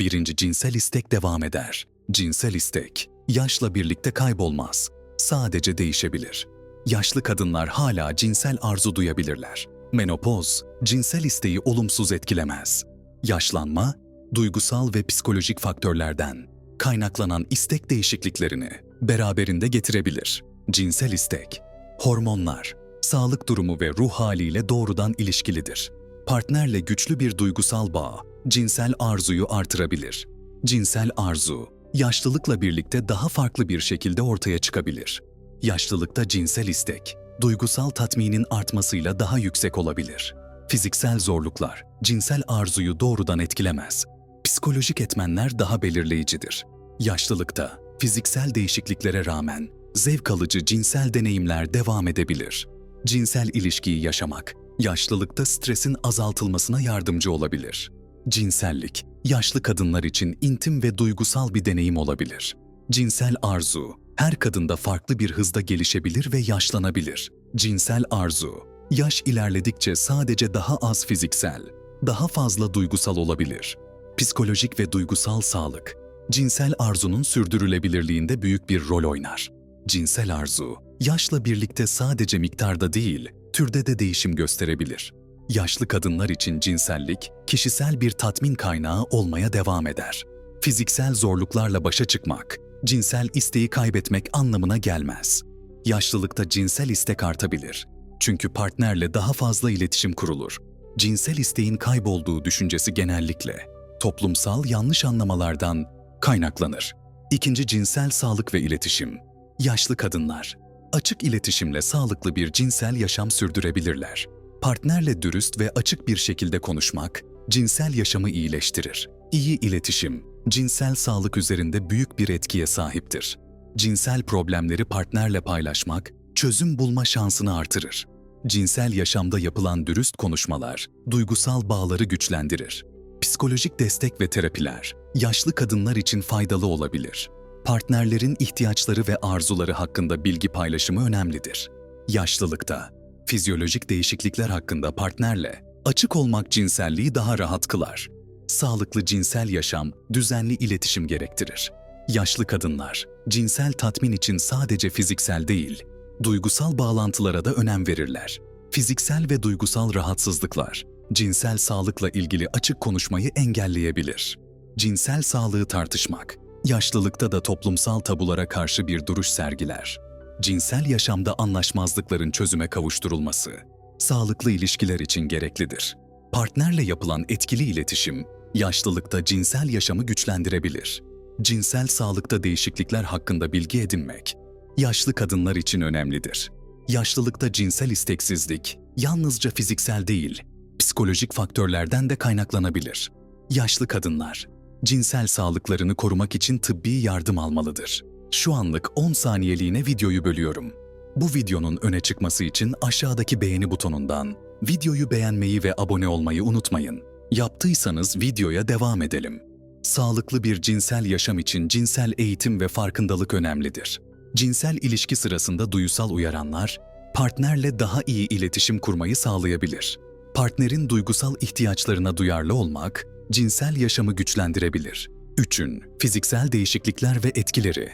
Birinci cinsel istek devam eder. Cinsel istek, yaşla birlikte kaybolmaz. Sadece değişebilir. Yaşlı kadınlar hala cinsel arzu duyabilirler. Menopoz, cinsel isteği olumsuz etkilemez. Yaşlanma, duygusal ve psikolojik faktörlerden kaynaklanan istek değişikliklerini beraberinde getirebilir. Cinsel istek, hormonlar, sağlık durumu ve ruh haliyle doğrudan ilişkilidir. Partnerle güçlü bir duygusal bağ, cinsel arzuyu artırabilir. Cinsel arzu, yaşlılıkla birlikte daha farklı bir şekilde ortaya çıkabilir. Yaşlılıkta cinsel istek, duygusal tatminin artmasıyla daha yüksek olabilir. Fiziksel zorluklar, cinsel arzuyu doğrudan etkilemez. Psikolojik etmenler daha belirleyicidir. Yaşlılıkta, fiziksel değişikliklere rağmen zevk alıcı cinsel deneyimler devam edebilir. Cinsel ilişkiyi yaşamak, yaşlılıkta stresin azaltılmasına yardımcı olabilir. Cinsellik, yaşlı kadınlar için intim ve duygusal bir deneyim olabilir. Cinsel arzu, her kadında farklı bir hızda gelişebilir ve yaşlanabilir. Cinsel arzu, yaş ilerledikçe sadece daha az fiziksel, daha fazla duygusal olabilir. Psikolojik ve duygusal sağlık, cinsel arzunun sürdürülebilirliğinde büyük bir rol oynar. Cinsel arzu, yaşla birlikte sadece miktarda değil, türde de değişim gösterebilir. Yaşlı kadınlar için cinsellik, kişisel bir tatmin kaynağı olmaya devam eder. Fiziksel zorluklarla başa çıkmak, cinsel isteği kaybetmek anlamına gelmez. Yaşlılıkta cinsel istek artabilir. Çünkü partnerle daha fazla iletişim kurulur. Cinsel isteğin kaybolduğu düşüncesi genellikle toplumsal yanlış anlamalardan kaynaklanır. İkinci cinsel sağlık ve iletişim. Yaşlı kadınlar açık iletişimle sağlıklı bir cinsel yaşam sürdürebilirler. Partnerle dürüst ve açık bir şekilde konuşmak cinsel yaşamı iyileştirir. İyi iletişim, cinsel sağlık üzerinde büyük bir etkiye sahiptir. Cinsel problemleri partnerle paylaşmak, çözüm bulma şansını artırır. Cinsel yaşamda yapılan dürüst konuşmalar, duygusal bağları güçlendirir. Psikolojik destek ve terapiler, yaşlı kadınlar için faydalı olabilir. Partnerlerin ihtiyaçları ve arzuları hakkında bilgi paylaşımı önemlidir. Yaşlılıkta, fizyolojik değişiklikler hakkında partnerle açık olmak cinselliği daha rahat kılar. Sağlıklı cinsel yaşam, düzenli iletişim gerektirir. Yaşlı kadınlar, cinsel tatmin için sadece fiziksel değil, duygusal bağlantılara da önem verirler. Fiziksel ve duygusal rahatsızlıklar, cinsel sağlıkla ilgili açık konuşmayı engelleyebilir. Cinsel sağlığı tartışmak, yaşlılıkta da toplumsal tabulara karşı bir duruş sergiler. Cinsel yaşamda anlaşmazlıkların çözüme kavuşturulması, sağlıklı ilişkiler için gereklidir. Partnerle yapılan etkili iletişim, yaşlılıkta cinsel yaşamı güçlendirebilir. Cinsel sağlıkta değişiklikler hakkında bilgi edinmek, yaşlı kadınlar için önemlidir. Yaşlılıkta cinsel isteksizlik, yalnızca fiziksel değil, psikolojik faktörlerden de kaynaklanabilir. Yaşlı kadınlar, cinsel sağlıklarını korumak için tıbbi yardım almalıdır. Şu anlık 10 saniyeliğine videoyu bölüyorum. Bu videonun öne çıkması için aşağıdaki beğeni butonundan videoyu beğenmeyi ve abone olmayı unutmayın. Yaptıysanız videoya devam edelim. Sağlıklı bir cinsel yaşam için cinsel eğitim ve farkındalık önemlidir. Cinsel ilişki sırasında duysal uyaranlar, partnerle daha iyi iletişim kurmayı sağlayabilir. Partnerin duygusal ihtiyaçlarına duyarlı olmak, cinsel yaşamı güçlendirebilir. 3'ün fiziksel değişiklikler ve etkileri.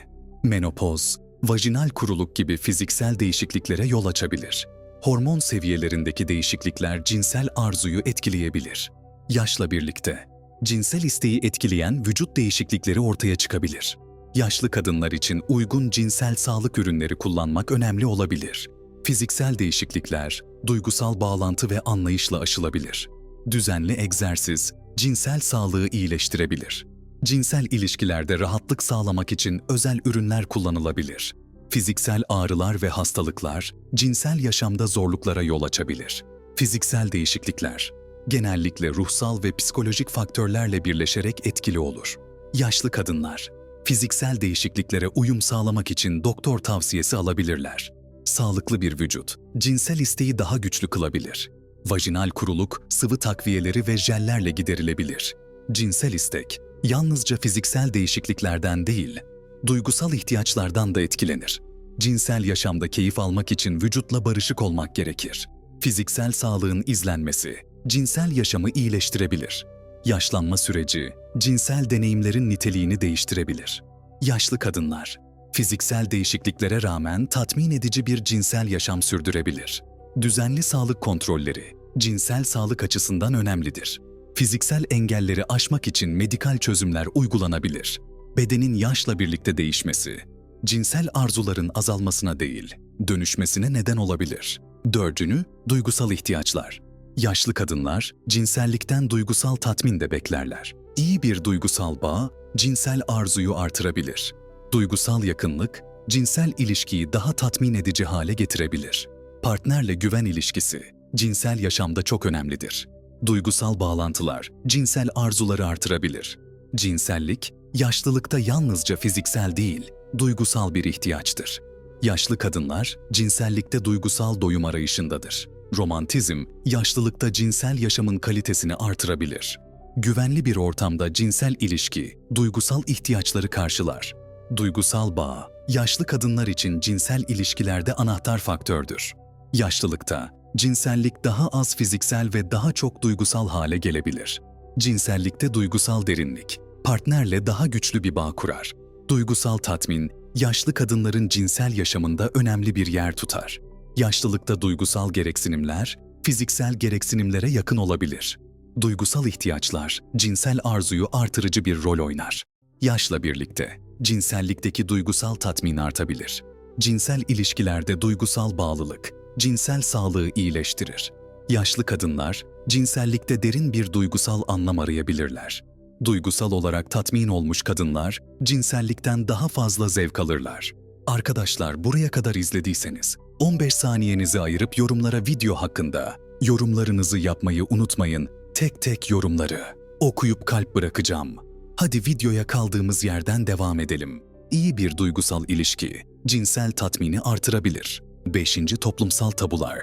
Menopoz, vajinal kuruluk gibi fiziksel değişikliklere yol açabilir. Hormon seviyelerindeki değişiklikler cinsel arzuyu etkileyebilir. Yaşla birlikte cinsel isteği etkileyen vücut değişiklikleri ortaya çıkabilir. Yaşlı kadınlar için uygun cinsel sağlık ürünleri kullanmak önemli olabilir. Fiziksel değişiklikler, duygusal bağlantı ve anlayışla aşılabilir. Düzenli egzersiz, cinsel sağlığı iyileştirebilir. Cinsel ilişkilerde rahatlık sağlamak için özel ürünler kullanılabilir. Fiziksel ağrılar ve hastalıklar, cinsel yaşamda zorluklara yol açabilir. Fiziksel değişiklikler, genellikle ruhsal ve psikolojik faktörlerle birleşerek etkili olur. Yaşlı kadınlar, fiziksel değişikliklere uyum sağlamak için doktor tavsiyesi alabilirler. Sağlıklı bir vücut, cinsel isteği daha güçlü kılabilir. Vajinal kuruluk, sıvı takviyeleri ve jellerle giderilebilir. Cinsel istek, yalnızca fiziksel değişikliklerden değil, duygusal ihtiyaçlardan da etkilenir. Cinsel yaşamda keyif almak için vücutla barışık olmak gerekir. Fiziksel sağlığın izlenmesi, cinsel yaşamı iyileştirebilir. Yaşlanma süreci, cinsel deneyimlerin niteliğini değiştirebilir. Yaşlı kadınlar, fiziksel değişikliklere rağmen tatmin edici bir cinsel yaşam sürdürebilir. Düzenli sağlık kontrolleri, cinsel sağlık açısından önemlidir. Fiziksel engelleri aşmak için medikal çözümler uygulanabilir. Bedenin yaşla birlikte değişmesi, cinsel arzuların azalmasına değil, dönüşmesine neden olabilir. Dördünü, duygusal ihtiyaçlar. Yaşlı kadınlar cinsellikten duygusal tatmin de beklerler. İyi bir duygusal bağ cinsel arzuyu artırabilir. Duygusal yakınlık cinsel ilişkiyi daha tatmin edici hale getirebilir. Partnerle güven ilişkisi cinsel yaşamda çok önemlidir. Duygusal bağlantılar cinsel arzuları artırabilir. Cinsellik yaşlılıkta yalnızca fiziksel değil, duygusal bir ihtiyaçtır. Yaşlı kadınlar cinsellikte duygusal doyum arayışındadır. Romantizm, yaşlılıkta cinsel yaşamın kalitesini artırabilir. Güvenli bir ortamda cinsel ilişki, duygusal ihtiyaçları karşılar. Duygusal bağ, yaşlı kadınlar için cinsel ilişkilerde anahtar faktördür. Yaşlılıkta, cinsellik daha az fiziksel ve daha çok duygusal hale gelebilir. Cinsellikte duygusal derinlik, partnerle daha güçlü bir bağ kurar. Duygusal tatmin, yaşlı kadınların cinsel yaşamında önemli bir yer tutar. Yaşlılıkta duygusal gereksinimler, fiziksel gereksinimlere yakın olabilir. Duygusal ihtiyaçlar, cinsel arzuyu artırıcı bir rol oynar. Yaşla birlikte, cinsellikteki duygusal tatmin artabilir. Cinsel ilişkilerde duygusal bağlılık, cinsel sağlığı iyileştirir. Yaşlı kadınlar, cinsellikte derin bir duygusal anlam arayabilirler. Duygusal olarak tatmin olmuş kadınlar, cinsellikten daha fazla zevk alırlar. Arkadaşlar buraya kadar izlediyseniz, 15 saniyenizi ayırıp yorumlara video hakkında yorumlarınızı yapmayı unutmayın. Tek tek yorumları okuyup kalp bırakacağım. Hadi videoya kaldığımız yerden devam edelim. İyi bir duygusal ilişki cinsel tatmini artırabilir. 5. Toplumsal tabular.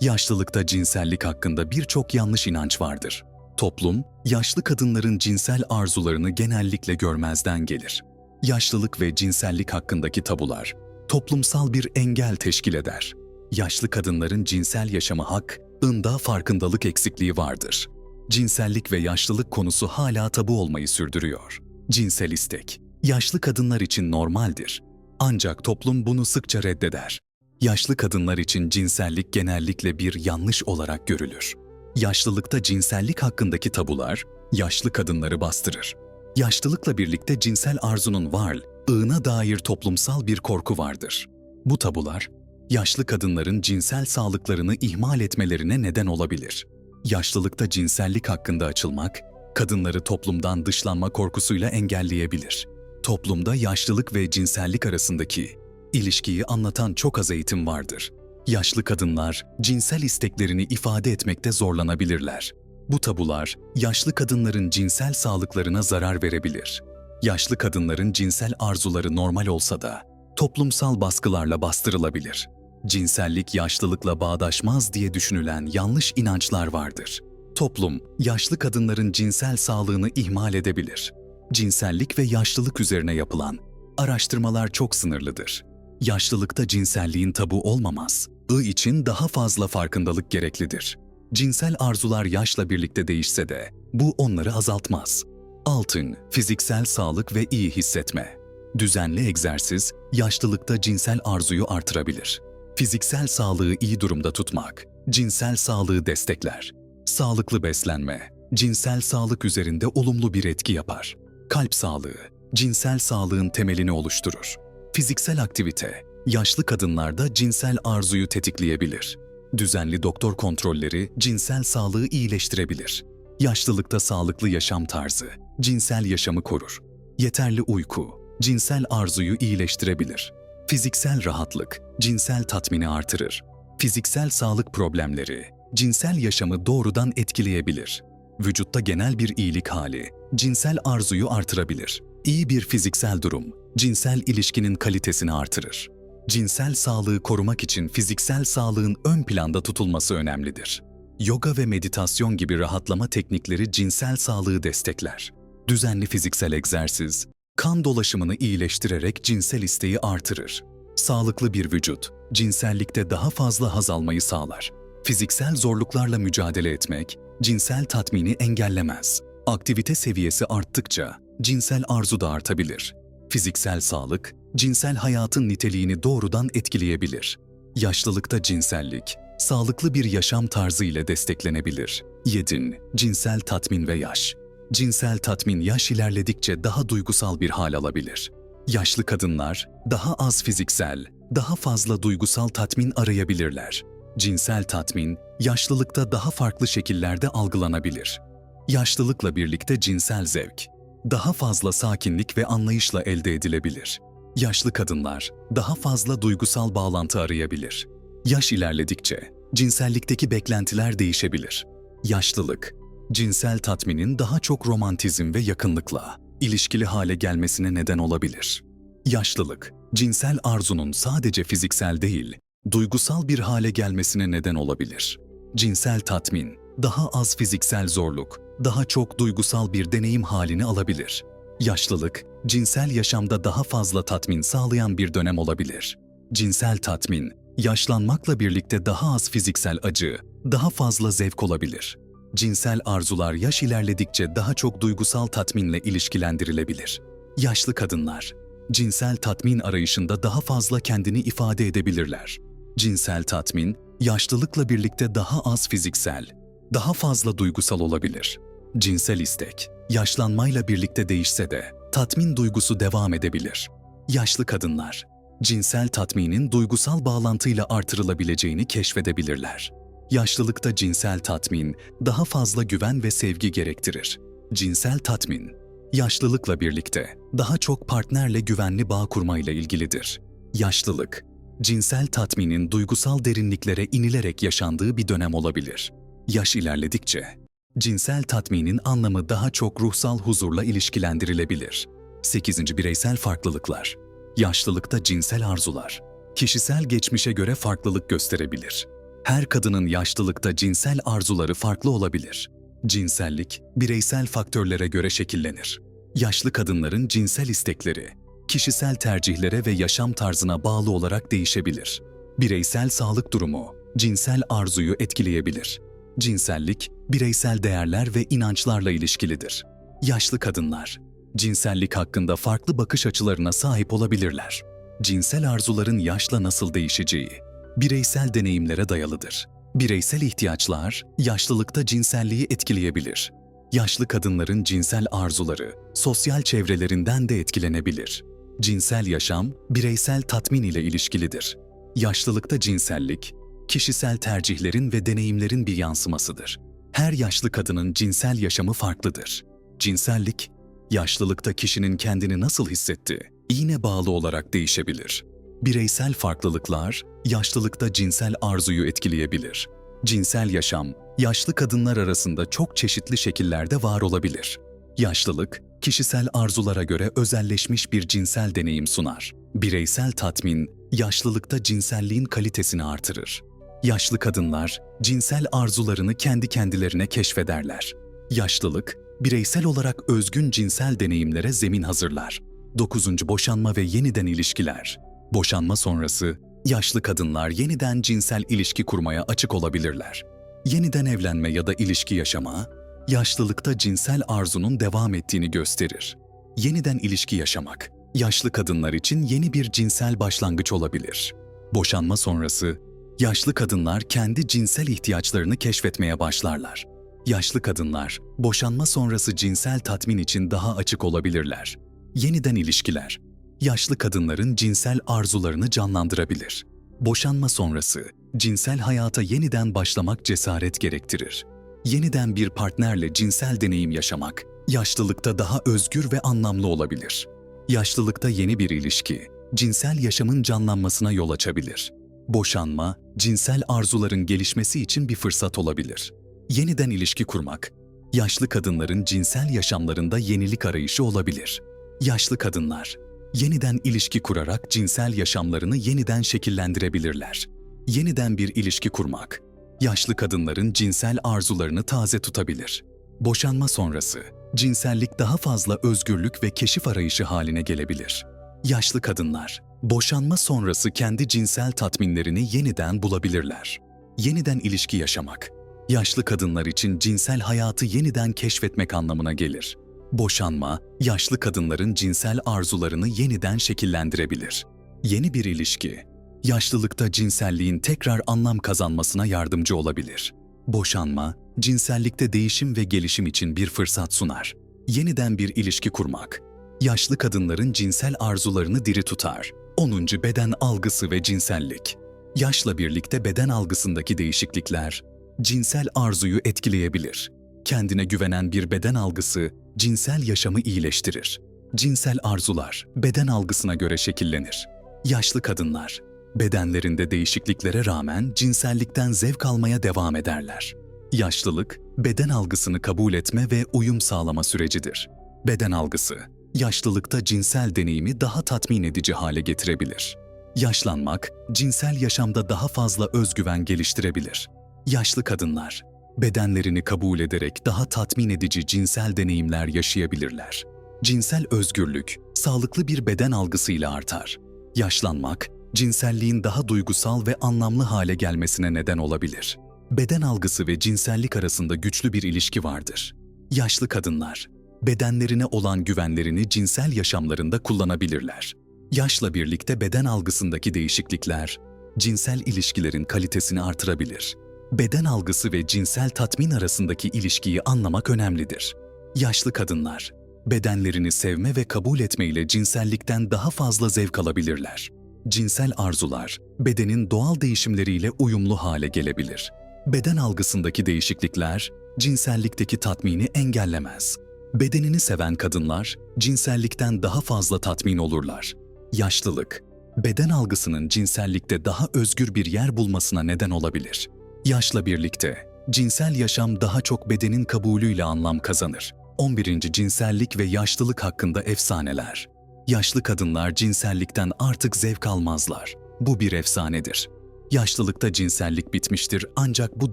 Yaşlılıkta cinsellik hakkında birçok yanlış inanç vardır. Toplum, yaşlı kadınların cinsel arzularını genellikle görmezden gelir. Yaşlılık ve cinsellik hakkındaki tabular, toplumsal bir engel teşkil eder. Yaşlı kadınların cinsel yaşamı hak, ında farkındalık eksikliği vardır. Cinsellik ve yaşlılık konusu hala tabu olmayı sürdürüyor. Cinsel istek, yaşlı kadınlar için normaldir. Ancak toplum bunu sıkça reddeder. Yaşlı kadınlar için cinsellik genellikle bir yanlış olarak görülür. Yaşlılıkta cinsellik hakkındaki tabular, yaşlı kadınları bastırır. Yaşlılıkla birlikte cinsel arzunun var, ığına dair toplumsal bir korku vardır. Bu tabular, yaşlı kadınların cinsel sağlıklarını ihmal etmelerine neden olabilir. Yaşlılıkta cinsellik hakkında açılmak, kadınları toplumdan dışlanma korkusuyla engelleyebilir. Toplumda yaşlılık ve cinsellik arasındaki ilişkiyi anlatan çok az eğitim vardır. Yaşlı kadınlar cinsel isteklerini ifade etmekte zorlanabilirler. Bu tabular yaşlı kadınların cinsel sağlıklarına zarar verebilir. Yaşlı kadınların cinsel arzuları normal olsa da toplumsal baskılarla bastırılabilir. Cinsellik yaşlılıkla bağdaşmaz diye düşünülen yanlış inançlar vardır. Toplum yaşlı kadınların cinsel sağlığını ihmal edebilir. Cinsellik ve yaşlılık üzerine yapılan araştırmalar çok sınırlıdır. Yaşlılıkta cinselliğin tabu olmamaz. I için daha fazla farkındalık gereklidir. Cinsel arzular yaşla birlikte değişse de bu onları azaltmaz. Altın, fiziksel sağlık ve iyi hissetme. Düzenli egzersiz, yaşlılıkta cinsel arzuyu artırabilir. Fiziksel sağlığı iyi durumda tutmak, cinsel sağlığı destekler. Sağlıklı beslenme, cinsel sağlık üzerinde olumlu bir etki yapar. Kalp sağlığı, cinsel sağlığın temelini oluşturur. Fiziksel aktivite, yaşlı kadınlarda cinsel arzuyu tetikleyebilir. Düzenli doktor kontrolleri cinsel sağlığı iyileştirebilir. Yaşlılıkta sağlıklı yaşam tarzı, cinsel yaşamı korur. Yeterli uyku, cinsel arzuyu iyileştirebilir. Fiziksel rahatlık, cinsel tatmini artırır. Fiziksel sağlık problemleri, cinsel yaşamı doğrudan etkileyebilir. Vücutta genel bir iyilik hali, cinsel arzuyu artırabilir. İyi bir fiziksel durum, cinsel ilişkinin kalitesini artırır. Cinsel sağlığı korumak için fiziksel sağlığın ön planda tutulması önemlidir. Yoga ve meditasyon gibi rahatlama teknikleri cinsel sağlığı destekler. Düzenli fiziksel egzersiz, kan dolaşımını iyileştirerek cinsel isteği artırır. Sağlıklı bir vücut, cinsellikte daha fazla haz almayı sağlar. Fiziksel zorluklarla mücadele etmek, cinsel tatmini engellemez. Aktivite seviyesi arttıkça cinsel arzu da artabilir. Fiziksel sağlık, cinsel hayatın niteliğini doğrudan etkileyebilir. Yaşlılıkta cinsellik, sağlıklı bir yaşam tarzı ile desteklenebilir. 7. Cinsel tatmin ve yaş. Cinsel tatmin yaş ilerledikçe daha duygusal bir hal alabilir. Yaşlı kadınlar daha az fiziksel, daha fazla duygusal tatmin arayabilirler. Cinsel tatmin yaşlılıkta daha farklı şekillerde algılanabilir. Yaşlılıkla birlikte cinsel zevk daha fazla sakinlik ve anlayışla elde edilebilir. Yaşlı kadınlar daha fazla duygusal bağlantı arayabilir. Yaş ilerledikçe cinsellikteki beklentiler değişebilir. Yaşlılık, cinsel tatminin daha çok romantizm ve yakınlıkla ilişkili hale gelmesine neden olabilir. Yaşlılık, cinsel arzunun sadece fiziksel değil, duygusal bir hale gelmesine neden olabilir. Cinsel tatmin, daha az fiziksel zorluk, daha çok duygusal bir deneyim halini alabilir. Yaşlılık, cinsel yaşamda daha fazla tatmin sağlayan bir dönem olabilir. Cinsel tatmin, yaşlanmakla birlikte daha az fiziksel acı, daha fazla zevk olabilir. Cinsel arzular yaş ilerledikçe daha çok duygusal tatminle ilişkilendirilebilir. Yaşlı kadınlar, cinsel tatmin arayışında daha fazla kendini ifade edebilirler. Cinsel tatmin, yaşlılıkla birlikte daha az fiziksel, daha fazla duygusal olabilir. Cinsel istek, yaşlanmayla birlikte değişse de tatmin duygusu devam edebilir. Yaşlı kadınlar, cinsel tatminin duygusal bağlantıyla artırılabileceğini keşfedebilirler. Yaşlılıkta cinsel tatmin daha fazla güven ve sevgi gerektirir. Cinsel tatmin, yaşlılıkla birlikte daha çok partnerle güvenli bağ kurmayla ilgilidir. Yaşlılık, cinsel tatminin duygusal derinliklere inilerek yaşandığı bir dönem olabilir. Yaş ilerledikçe cinsel tatminin anlamı daha çok ruhsal huzurla ilişkilendirilebilir. 8. Bireysel farklılıklar. Yaşlılıkta cinsel arzular. Kişisel geçmişe göre farklılık gösterebilir. Her kadının yaşlılıkta cinsel arzuları farklı olabilir. Cinsellik, bireysel faktörlere göre şekillenir. Yaşlı kadınların cinsel istekleri, kişisel tercihlere ve yaşam tarzına bağlı olarak değişebilir. Bireysel sağlık durumu, cinsel arzuyu etkileyebilir. Cinsellik, bireysel değerler ve inançlarla ilişkilidir. Yaşlı kadınlar, cinsellik hakkında farklı bakış açılarına sahip olabilirler. Cinsel arzuların yaşla nasıl değişeceği, bireysel deneyimlere dayalıdır. Bireysel ihtiyaçlar, yaşlılıkta cinselliği etkileyebilir. Yaşlı kadınların cinsel arzuları, sosyal çevrelerinden de etkilenebilir. Cinsel yaşam, bireysel tatmin ile ilişkilidir. Yaşlılıkta cinsellik, kişisel tercihlerin ve deneyimlerin bir yansımasıdır. Her yaşlı kadının cinsel yaşamı farklıdır. Cinsellik, yaşlılıkta kişinin kendini nasıl hissettiği, iğne bağlı olarak değişebilir. Bireysel farklılıklar, yaşlılıkta cinsel arzuyu etkileyebilir. Cinsel yaşam, yaşlı kadınlar arasında çok çeşitli şekillerde var olabilir. Yaşlılık, kişisel arzulara göre özelleşmiş bir cinsel deneyim sunar. Bireysel tatmin, yaşlılıkta cinselliğin kalitesini artırır. Yaşlı kadınlar cinsel arzularını kendi kendilerine keşfederler. Yaşlılık, bireysel olarak özgün cinsel deneyimlere zemin hazırlar. 9. Boşanma ve yeniden ilişkiler. Boşanma sonrası yaşlı kadınlar yeniden cinsel ilişki kurmaya açık olabilirler. Yeniden evlenme ya da ilişki yaşama, yaşlılıkta cinsel arzunun devam ettiğini gösterir. Yeniden ilişki yaşamak, yaşlı kadınlar için yeni bir cinsel başlangıç olabilir. Boşanma sonrası yaşlı kadınlar kendi cinsel ihtiyaçlarını keşfetmeye başlarlar. Yaşlı kadınlar boşanma sonrası cinsel tatmin için daha açık olabilirler. Yeniden ilişkiler yaşlı kadınların cinsel arzularını canlandırabilir. Boşanma sonrası cinsel hayata yeniden başlamak cesaret gerektirir. Yeniden bir partnerle cinsel deneyim yaşamak yaşlılıkta daha özgür ve anlamlı olabilir. Yaşlılıkta yeni bir ilişki cinsel yaşamın canlanmasına yol açabilir. Boşanma, cinsel arzuların gelişmesi için bir fırsat olabilir. Yeniden ilişki kurmak, yaşlı kadınların cinsel yaşamlarında yenilik arayışı olabilir. Yaşlı kadınlar, yeniden ilişki kurarak cinsel yaşamlarını yeniden şekillendirebilirler. Yeniden bir ilişki kurmak, yaşlı kadınların cinsel arzularını taze tutabilir. Boşanma sonrası, cinsellik daha fazla özgürlük ve keşif arayışı haline gelebilir. Yaşlı kadınlar, boşanma sonrası kendi cinsel tatminlerini yeniden bulabilirler. Yeniden ilişki yaşamak, yaşlı kadınlar için cinsel hayatı yeniden keşfetmek anlamına gelir. Boşanma, yaşlı kadınların cinsel arzularını yeniden şekillendirebilir. Yeni bir ilişki, yaşlılıkta cinselliğin tekrar anlam kazanmasına yardımcı olabilir. Boşanma, cinsellikte değişim ve gelişim için bir fırsat sunar. Yeniden bir ilişki kurmak, yaşlı kadınların cinsel arzularını diri tutar. 10. Beden algısı ve cinsellik. Yaşla birlikte beden algısındaki değişiklikler, cinsel arzuyu etkileyebilir. Kendine güvenen bir beden algısı, cinsel yaşamı iyileştirir. Cinsel arzular, beden algısına göre şekillenir. Yaşlı kadınlar, bedenlerinde değişikliklere rağmen cinsellikten zevk almaya devam ederler. Yaşlılık, beden algısını kabul etme ve uyum sağlama sürecidir. Beden algısı, yaşlılıkta cinsel deneyimi daha tatmin edici hale getirebilir. Yaşlanmak, cinsel yaşamda daha fazla özgüven geliştirebilir. Yaşlı kadınlar, bedenlerini kabul ederek daha tatmin edici cinsel deneyimler yaşayabilirler. Cinsel özgürlük, sağlıklı bir beden algısıyla artar. Yaşlanmak, cinselliğin daha duygusal ve anlamlı hale gelmesine neden olabilir. Beden algısı ve cinsellik arasında güçlü bir ilişki vardır. Yaşlı kadınlar, bedenlerine olan güvenlerini cinsel yaşamlarında kullanabilirler. Yaşla birlikte beden algısındaki değişiklikler, cinsel ilişkilerin kalitesini artırabilir. Beden algısı ve cinsel tatmin arasındaki ilişkiyi anlamak önemlidir. Yaşlı kadınlar, bedenlerini sevme ve kabul etmeyle cinsellikten daha fazla zevk alabilirler. Cinsel arzular, bedenin doğal değişimleriyle uyumlu hale gelebilir. Beden algısındaki değişiklikler, cinsellikteki tatmini engellemez. Bedenini seven kadınlar, cinsellikten daha fazla tatmin olurlar. Yaşlılık, beden algısının cinsellikte daha özgür bir yer bulmasına neden olabilir. Yaşla birlikte, cinsel yaşam daha çok bedenin kabulüyle anlam kazanır. 11. Cinsellik ve yaşlılık hakkında efsaneler. Yaşlı kadınlar cinsellikten artık zevk almazlar. Bu bir efsanedir. Yaşlılıkta cinsellik bitmiştir ancak bu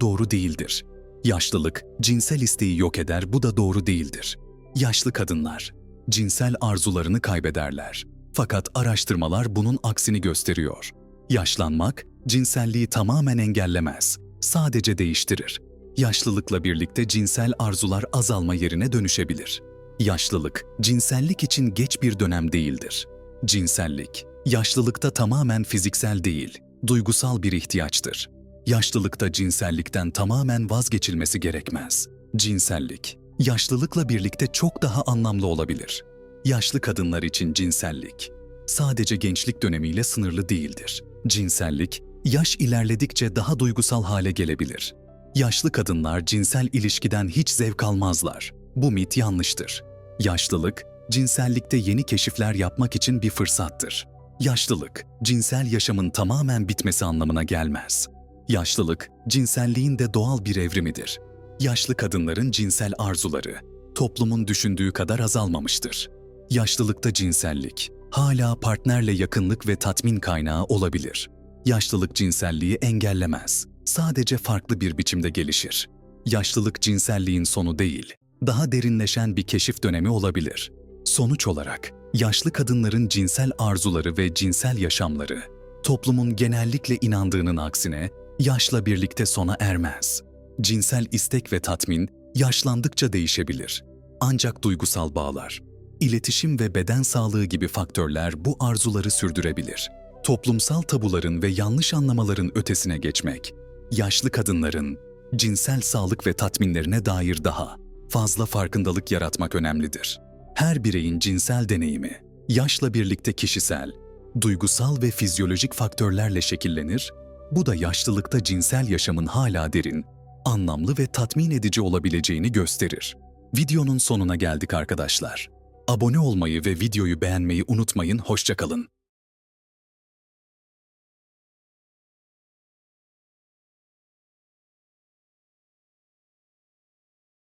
doğru değildir. Yaşlılık, cinsel isteği yok eder bu da doğru değildir. Yaşlı kadınlar, cinsel arzularını kaybederler. Fakat araştırmalar bunun aksini gösteriyor. Yaşlanmak, cinselliği tamamen engellemez, sadece değiştirir. Yaşlılıkla birlikte cinsel arzular azalma yerine dönüşebilir. Yaşlılık, cinsellik için geç bir dönem değildir. Cinsellik, yaşlılıkta tamamen fiziksel değil, duygusal bir ihtiyaçtır. Yaşlılıkta cinsellikten tamamen vazgeçilmesi gerekmez. Cinsellik, yaşlılıkla birlikte çok daha anlamlı olabilir. Yaşlı kadınlar için cinsellik, sadece gençlik dönemiyle sınırlı değildir. Cinsellik, yaş ilerledikçe daha duygusal hale gelebilir. Yaşlı kadınlar cinsel ilişkiden hiç zevk almazlar. Bu mit yanlıştır. Yaşlılık, cinsellikte yeni keşifler yapmak için bir fırsattır. Yaşlılık, cinsel yaşamın tamamen bitmesi anlamına gelmez. Yaşlılık, cinselliğin de doğal bir evrimidir. Yaşlı kadınların cinsel arzuları, toplumun düşündüğü kadar azalmamıştır. Yaşlılıkta cinsellik, hala partnerle yakınlık ve tatmin kaynağı olabilir. Yaşlılık cinselliği engellemez, sadece farklı bir biçimde gelişir. Yaşlılık cinselliğin sonu değil, daha derinleşen bir keşif dönemi olabilir. Sonuç olarak, yaşlı kadınların cinsel arzuları ve cinsel yaşamları, toplumun genellikle inandığının aksine yaşla birlikte sona ermez. Cinsel istek ve tatmin yaşlandıkça değişebilir. Ancak duygusal bağlar, iletişim ve beden sağlığı gibi faktörler bu arzuları sürdürebilir. Toplumsal tabuların ve yanlış anlamaların ötesine geçmek, yaşlı kadınların cinsel sağlık ve tatminlerine dair daha fazla farkındalık yaratmak önemlidir. Her bireyin cinsel deneyimi, yaşla birlikte kişisel, duygusal ve fizyolojik faktörlerle şekillenir, bu da yaşlılıkta cinsel yaşamın hala derin, anlamlı ve tatmin edici olabileceğini gösterir. Videonun sonuna geldik arkadaşlar. Abone olmayı ve videoyu beğenmeyi unutmayın, hoşçakalın.